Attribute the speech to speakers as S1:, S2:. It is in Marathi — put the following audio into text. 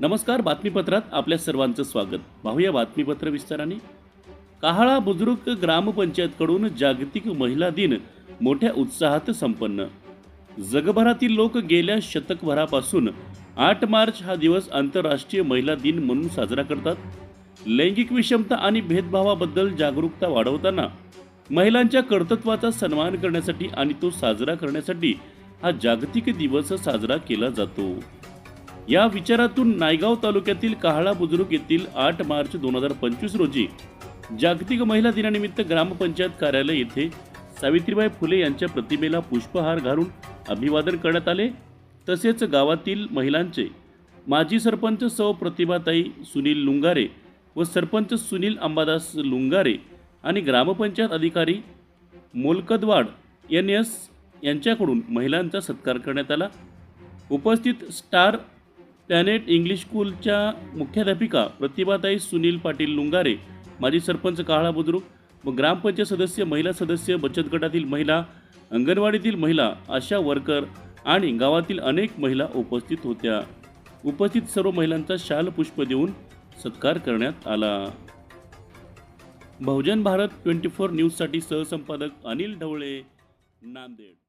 S1: नमस्कार बातमीपत्रात आपल्या सर्वांचं स्वागत. पाहूया बातमीपत्र विस्ताराने. काहाळा बुजुर्ग ग्रामपंचायतकडून जागतिक महिला दिन मोठ्या उत्साहात संपन्न. जगभरातील लोक गेल्या शतकभरापासून आठ मार्च हा दिवस आंतरराष्ट्रीय महिला दिन म्हणून साजरा करतात. लैंगिक विषमता आणि भेदभावाबद्दल जागरूकता वाढवताना महिलांच्या कर्तृत्वाचा सन्मान करण्यासाठी आणि तो साजरा करण्यासाठी हा जागतिक दिवस साजरा केला जातो. या विचारातून नायगाव तालुक्यातील काहळा बुजुर्ग येथील आठ मार्च दोन हजार पंचवीस रोजी जागतिक महिला दिनानिमित्त ग्रामपंचायत कार्यालय येथे सावित्रीबाई फुले यांच्या प्रतिमेला पुष्पहार घालून अभिवादन करण्यात आले. तसेच गावातील महिलांचे माजी सरपंच सौ प्रतिभाताई सुनील लुंगारे व सरपंच सुनील अंबादास लुंगारे आणि ग्रामपंचायत अधिकारी मोलकदवाड एन एस यांच्याकडून महिलांचा सत्कार करण्यात आला. उपस्थित स्टार प्लॅनेट इंग्लिश स्कूलच्या मुख्याध्यापिका प्रतिभाताई सुनील पाटील लुंगारे माजी सरपंच काळा बुद्रुक व ग्रामपंचायत सदस्य महिला सदस्य बचत गटातील महिला अंगणवाडीतील महिला आशा वर्कर आणि गावातील अनेक महिला उपस्थित होत्या. उपस्थित सर्व महिलांचा शाल पुष्प देऊन सत्कार करण्यात आला. बहुजन भारत ट्वेंटी फोर न्यूजसाठी सहसंपादक अनिल ढवळे नांदेड.